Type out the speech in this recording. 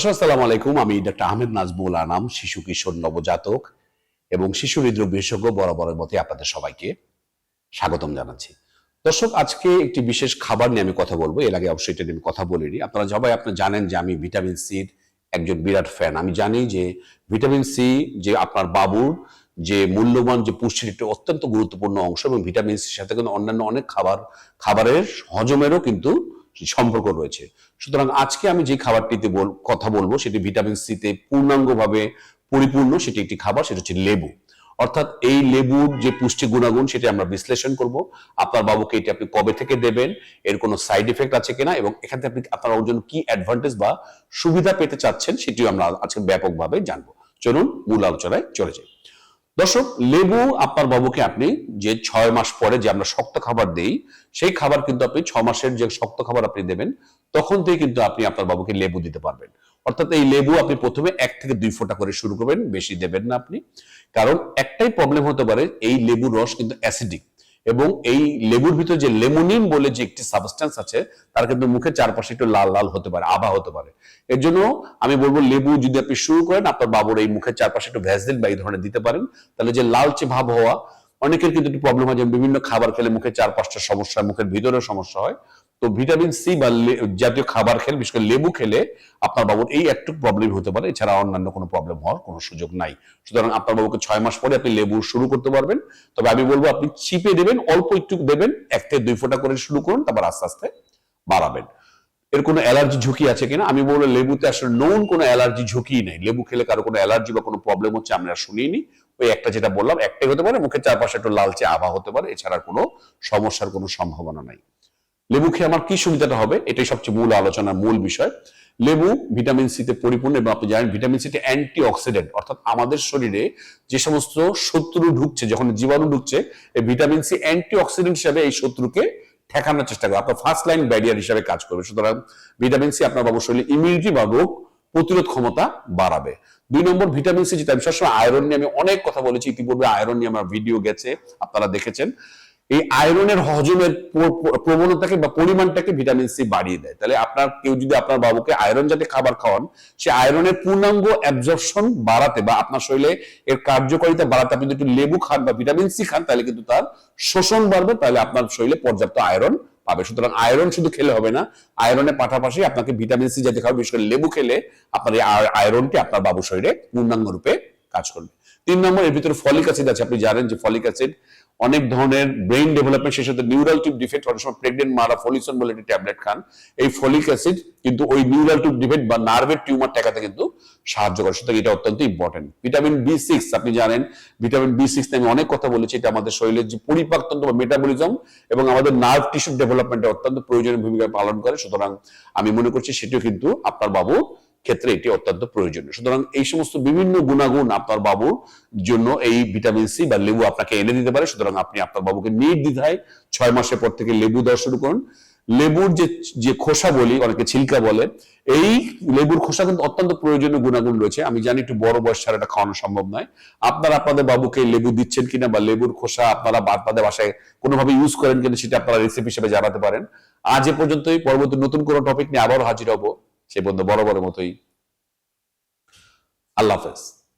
দর্শক, আসসালামু আলাইকুম। আমি ডক্টর আহমেদ নাজমুল আনাম, শিশু কিশোর নবজাতক এবং শিশু হৃদরোগ বিশেষজ্ঞ বরাবরের মতে আপনাদের সবাইকে স্বাগতম জানাচ্ছি। দর্শক, আজকে একটি বিশেষ খাবার নিয়ে আমি কথা বলব। এর আগে অবশ্যই এটা নিয়ে আমি কথা বলিনি। আপনারা সবাই আপনি জানেন যে আমি ভিটামিন সির একজন বিরাট ফ্যান। আমি জানি যে ভিটামিন সি যে আপনার বাবুর যে মূল্যবান যে পুষ্টির একটি অত্যন্ত গুরুত্বপূর্ণ অংশ এবং ভিটামিন সির সাথে কিন্তু অন্যান্য অনেক খাবার, খাবারের হজমেরও কিন্তু সম্পর্ক রয়েছে। সুতরাং আজকে আমি যে খাবারটিতে বল- কথা বলব, সেটি ভিটামিন সিতে পূর্ণাঙ্গভাবে পরিপূর্ণ সেটি একটি খাবার, সেটা হচ্ছে লেবু। অর্থাৎ এই লেবুর যে পুষ্টি গুণাগুণ, সেটি আমরা বিশ্লেষণ করব। আপনার বাবুকে এটি আপনি কবে থেকে দেবেন, এর কোনো সাইড এফেক্ট আছে কিনা, এবং এখান থেকে আপনি আপনার ওর জন্য কি অ্যাডভান্টেজ বা সুবিধা পেতে চাচ্ছেন, সেটিও আমরা আজকে ব্যাপকভাবে জানব। চলুন মূল আলোচনায় চলে যাই। দর্শক, লেবু আপনার বাবুকে আপনি যে ছয় মাস পরে যে আমরা শক্ত খাবার দেই, সেই খাবার কিন্তু আপনি ছ মাসের যে শক্ত খাবার আপনি দেবেন, তখন থেকে কিন্তু আপনি আপনার বাবুকে লেবু দিতে পারবেন। অর্থাৎ এই লেবু আপনি প্রথমে এক থেকে দুই ফোঁটা করে শুরু করবেন, বেশি দেবেন না আপনি। কারণ একটাই প্রবলেম হতে পারে, এই লেবুর রস কিন্তু অ্যাসিডিক এবং এই লেবুর ভিতরে যে লেমোনিন বলে যে একটি সাবস্টেন্স আছে, তার কিন্তু মুখের চারপাশে একটু লাল লাল হতে পারে, আভা হতে পারে। এর জন্য আমি বলব লেবু যদি আপনি শুরু করেন, আপনার বাবুর এই মুখের চারপাশে একটু ভ্যাসলিন বা এই ধরনের দিতে পারেন। তাহলে যে লালচে ভাব হওয়া, অনেকের কিন্তু একটু প্রবলেম হয় যে বিভিন্ন খাবার খেলে মুখের চারপাশটা সমস্যা মুখের ভিতরেও সমস্যা হয়। তো ভিটামিন সি বা জাতীয় খাবার খেলে, বিশেষ করে লেবু খেলে আপনার বাবুর এই একটু প্রবলেম হতে পারে। এছাড়া অন্যান্য কোনো প্রবলেম হওয়ার কোনো সুযোগ নাই। সুতরাং আপনার বাবুকে ছয় মাস পরে আপনি লেবু শুরু করতে পারবেন। তবে আমি বলব, আপনি চিপে দেবেন, অল্প একটু দেবেন, এক থেকে দুই ফোঁটা করে শুরু করুন, তারপর আস্তে আস্তে বাড়াবেন। এর কোনো অ্যালার্জি ঝুঁকি আছে কিনা? আমি বলব, লেবুতে আসলে নোন কোনো অ্যালার্জি ঝুঁকি নেই। লেবু খেলে কারও কোনো অ্যালার্জি বা কোনো প্রবলেম হচ্ছে আমরা শুনিনি। ওই একটা যেটা বললাম, একটাই হতে পারে, মুখের চারপাশে একটু লালচে আভা হতে পারে, এছাড়া কোনো সমস্যার কোনো সম্ভাবনা নাই। লেবু খেয়ে আমার কি সুবিধাটা হবে? এটাই সবচেয়ে মূল আলোচনার মূল বিষয়। লেবু ভিটামিন সিতে পরিপূর্ণ এবং আপনি জানেন ভিটামিন সিতে অ্যান্টি অক্সিডেন্ট অর্থাৎ আমাদের শরীরে যে সমস্ত শত্রু ঢুকছে, যখন জীবাণু ঢুকছে, এই ভিটামিন সি অ্যান্টি অক্সিডেন্ট হিসাবে এই শত্রুকে ঠেকানোর চেষ্টা করে। আপনার ফার্স্ট লাইন ব্যারিয়ার হিসাবে কাজ করবে। সুতরাং ভিটামিন সি আপনার বাবু শরীরে ইমিউনিটি বা রোগ প্রতিরোধ ক্ষমতা বাড়াবে। দুই নম্বর ভিটামিন সি যেটা আমি সবসময় আয়রন নিয়ে আমি অনেক কথা বলেছি। ইতিপূর্বে আয়রন নিয়ে আমার ভিডিও গেছে, আপনারা দেখেছেন। এই আয়রনের হজমের প্র- প্র- প্রবণতাকে বা পরিমাণটাকে ভিটামিন সি বাড়িয়ে দেয়। তাহলে আপনার, কেউ যদি আপনার বাবুকে আয়রন জাতীয় খাবার খাওয়ান, সে আয়রনের পূর্ণাঙ্গ অ্যাবজর্পশন বাড়াতে বা আপনার শরীরে এর কার্যকারিতা বাড়াতে আপনি একটু লেবু খান বা ভিটামিন সি খান, তাহলে কিন্তু তার শোষণ বাড়বে, তাহলে আপনার শরীরে পর্যাপ্ত আয়রন পাবে। সুতরাং আয়রন শুধু খেলে হবে না, আয়রনের পাশাপাশি আপনাকে ভিটামিন সি জাতীয় খাবার, বিশেষ করে লেবু খেলে আপনার এই আয়রনটি আপনার বাবু শরীরে পূর্ণাঙ্গ রূপে কাজ করবে। তিন নম্বর, এর ভিতরে ফলিক অ্যাসিড আছে। আপনি জানেন যে ফলিক অ্যাসিড অনেক ধরনের ব্রেইন ডেভেলপমেন্ট সেই সাথে নিউরাল টিউব ডিফেক্ট অনেক সময় প্রেগনেন্ট মারা ফলিসন বলে একটি ট্যাবলেট খান, এই ফলিক অ্যাসিড কিন্তু ওই নিউরাল টিউব ডিফেক্ট বা নার্ভের টিউমার ঠেকাতে কিন্তু সাহায্য করে। সুতরাং এটা অত্যন্ত ইম্পর্টেন্ট ভিটামিন বি সিক্স আপনি জানেন ভিটামিন বি সিক্স আমি অনেক কথা বলেছি, এটা আমাদের শরীরের যে পরিপাকতন্ত্র বা মেটাবলিজম এবং আমাদের নার্ভ টিস্যু ডেভেলপমেন্টে অত্যন্ত প্রয়োজনীয় ভূমিকা পালন করে। সুতরাং আমি মনে করছি সেটিও কিন্তু আপনার বাবুর ক্ষেত্রে এটি অত্যন্ত প্রয়োজনীয়। সুতরাং এই সমস্ত বিভিন্ন গুণাগুণ আপনার বাবুর জন্য এই ভিটামিন সি বা লেবু আপনাকে এনে দিতে পারে। সুতরাং আপনি আপনার বাবুকে নির্দ্বিধায় ছয় মাসের পর থেকে লেবু দেওয়া শুরু করুন। লেবুর যে যে খোসা বলি, অনেকে ছিলকা বলে, এই লেবুর খোসা কিন্তু অত্যন্ত প্রয়োজনীয় গুণাগুণ রয়েছে। আমি জানি একটু বড় বয়স ছাড়া এটা খাওয়ানো সম্ভব নয়। আপনারা আপনাদের বাবুকে লেবু দিচ্ছেন কিনা বা লেবুর খোসা আপনারা আপনাদের বাসায় কোনোভাবে ইউজ করেন কিনা সেটা আপনারা রেসিপি হিসেবে জানাতে পারেন। আজ এ পর্যন্তই। পরবর্তী নতুন কোনো টপিক নিয়ে আবারও হাজির হব। সে পর্যন্ত বড় বড় মতোই। আল্লাহ হাফেজ।